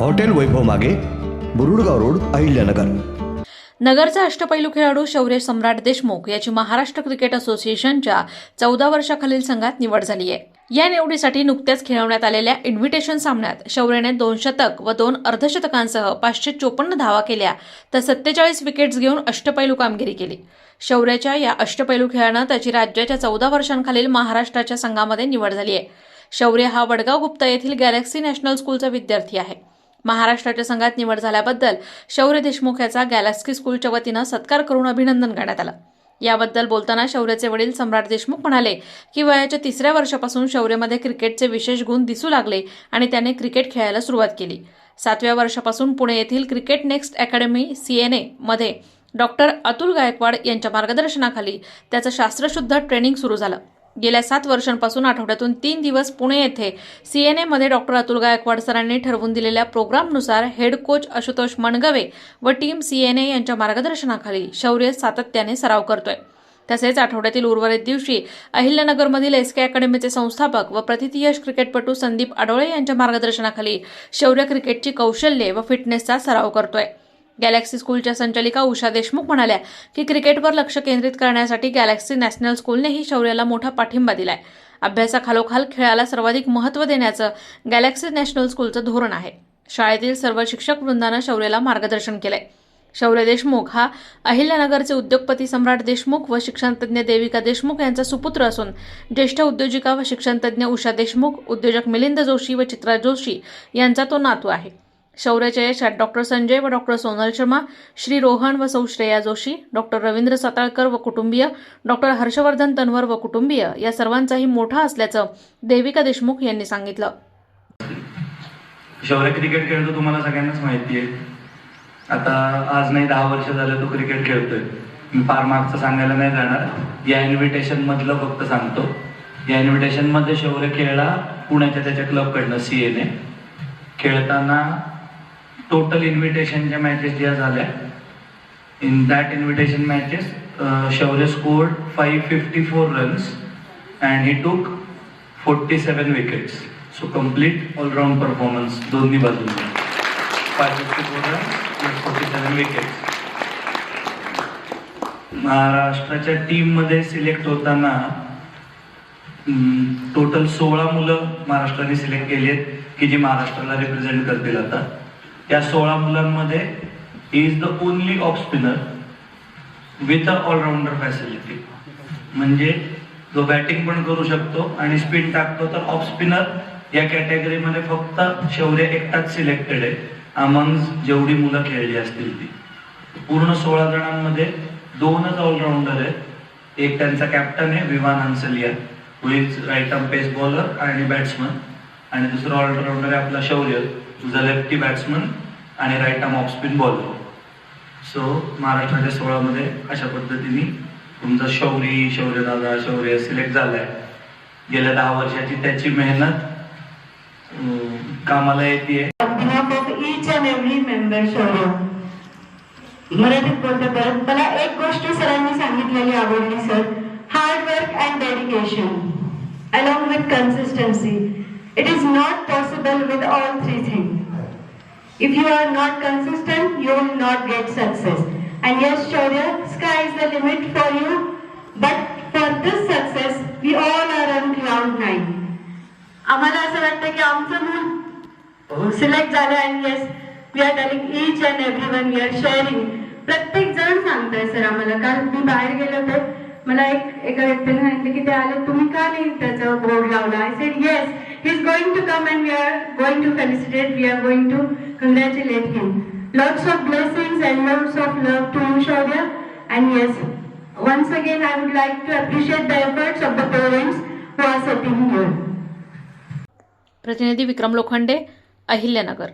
Hotel Vaibhav मागे Burudgaon road Ahilyanagar. नगरचा अष्टपैलू खेळाडू शौर्य सम्राट देशमुख याची महाराष्ट्र क्रिकेट असोसिएशनच्या चौदा वर्षाखालील संघात निवड झाली आहे. या निवडीसाठी नुकत्याच खेळवण्यात आलेल्या इन्व्हिटेशन सामन्यात शौर्यने दोन शतक व दोन अर्धशतकांसह पाचशे चोपन्न धावा केल्या तर सत्तेचाळीस विकेट्स घेऊन अष्टपैलू कामगिरी केली. शौर्याच्या या अष्टपैलू खेळानं त्याची राज्याच्या चौदा वर्षांखालील महाराष्ट्राच्या संघामध्ये निवड झाली आहे. शौर्य हा वडगाव गुप्ता येथील गॅलेक्सी नॅशनल स्कूलचा विद्यार्थी आहे. महाराष्ट्राच्या संघात निवड झाल्याबद्दल शौर्य देशमुख याचा गॅलेक्सी स्कूलच्या वतीनं सत्कार करून अभिनंदन करण्यात आलं. याबद्दल बोलताना शौर्याचे वडील सम्राट देशमुख म्हणाले की वयाच्या तिसऱ्या वर्षापासून शौर्यमध्ये क्रिकेटचे विशेष गुण दिसू लागले आणि त्याने क्रिकेट खेळायला सुरुवात केली. सातव्या वर्षापासून पुणे येथील cricket next academy C N एमध्ये डॉक्टर अतुल गायकवाड यांच्या मार्गदर्शनाखाली त्याचं शास्त्रशुद्ध ट्रेनिंग सुरू झालं. गेल्या सात वर्षांपासून आठवड्यातून तीन दिवस पुणे येथे सी एन एमध्ये डॉक्टर अतुल गायकवाड सरांनी ठरवून दिलेल्या प्रोग्रामनुसार हेड कोच आशुतोष मणगवे व टीम सी एन ए यांच्या मार्गदर्शनाखाली शौर्य सातत्याने सराव करतोय. तसेच आठवड्यातील उर्वरित दिवशी अहिल्यानगरमधील एस के अकॅडमीचे संस्थापक व प्रतिथयश क्रिकेटपटू संदीप आडोळे यांच्या मार्गदर्शनाखाली शौर्य क्रिकेटची कौशल्ये व फिटनेसचा सराव करतोय. गॅलेक्सी स्कूलच्या संचालिका उषा देशमुख म्हणाल्या की क्रिकेटवर लक्ष केंद्रित करण्यासाठी गॅलेक्सी नॅशनल स्कूलनेही शौर्याला मोठा पाठिंबा दिलाय. अभ्यासाखालोखाल खेळाला सर्वाधिक महत्त्व देण्याचं गॅलेक्सी नॅशनल स्कूलचं धोरण आहे. शाळेतील सर्व शिक्षक वृंदानं शौर्याला मार्गदर्शन केलंय. शौर्य देशमुख हा अहिल्यानगरचे उद्योगपती सम्राट देशमुख व शिक्षणतज्ञ देविका देशमुख यांचा सुपुत्र असून ज्येष्ठ उद्योजिका व शिक्षणतज्ञ उषा देशमुख उद्योजक मिलिंद जोशी व चित्रा जोशी यांचा तो नातू आहे. शौर्याच्या यशात डॉक्टर संजय व डॉक्टर सोनल शर्मा श्री रोहन व सौ श्रेया जोशी डॉक्टर रवींद्र सातळकर व कुटुंबीय डॉक्टर हर्षवर्धन तन्वर व कुटुंबीय या सर्वांचाही मोठा असल्याचं देविका देशमुख यांनी सांगितलं. शौर्य क्रिकेट खेळतो तुम्हाला सगळ्यांनाच माहिती आहे. आता आज नाही दहा वर्ष झालं तो क्रिकेट खेळतोय. फार मागचं सांगायला नाही जाणार. या इन्व्हिटेशन मधलं फक्त सांगतो. या इन्व्हिटेशनमध्ये शौर्य खेळला पुण्याच्या त्याच्या क्लबकडनं सीएने खेळताना टोटल इन्व्हिटेशनच्या मॅचेस ज्या झाल्या in that invitation matches Shaurya scored five fifty four runs and he took forty seven wickets so complete allround performance दोन्ही बाजूला five fifty four run forty seven wickets महाराष्ट्राच्या टीममध्ये सिलेक्ट होताना टोटल सोळा मुलं महाराष्ट्राने सिलेक्ट केली आहेत की जी महाराष्ट्राला रिप्रेझेंट करतील आता. त्या सोळा मुलांमध्ये is the only off spinner with a allrounder facility म्हणजे जो बॅटिंग पण करू शकतो आणि स्पिन टाकतो तर ऑफ स्पिनर या कॅटेगरीमध्ये फक्त शौर्य एकटाच सिलेक्टेड आहे अमंग जेवढी मुलं खेळली असतील ती. पूर्ण सोळा जणांमध्ये दोनच ऑलराऊंडर आहेत. एक त्यांचा कॅप्टन आहे Vivan Hansalia who is right arm pace bowler आणि बॅट्समन आणि दुसरा ऑलराऊंडर आहे आपला शौर्य तुझा लेफ्टी बॅट्समन आणि right arm off spin bowler so महाराष्ट्राच्या सोहळ्यामध्ये अशा पद्धतीने तुमचा शौरी शौर्य दादा शौर्य सिलेक्ट झालाय. गेल्या दहा वर्षाची त्याची मेहनत कामाला येते On behalf शौर्य. मराठीत बोलते परत मला एक गोष्ट सरांनी सांगितलेली आवडली sir. Hard work and dedication along with consistency It is not possible with all three things. If you are not consistent, you will not get success. And yes, Shaurya, sky is the limit for you. But for this success, we all are on cloud nine. आम्हाला असं वाटतं की आमचं मूल select झालं आणि yes we are telling each and every one we are sharing प्रत्येक जण सांगताय सर आम्हाला काल मी बाहेर गेले होते मला एक एका व्यक्तीने सांगितलं की ते आले तुम्ही का नाही त्याचं बोर्ड लावला I said yes He is going to come and we are going to felicitate we are going to congratulate him lots of blessings and lots of love to you Shaurya and yes once again I would like to appreciate the efforts of the parents who are sitting here. प्रतिनिधी विक्रम लोखंडे अहिल्यानगर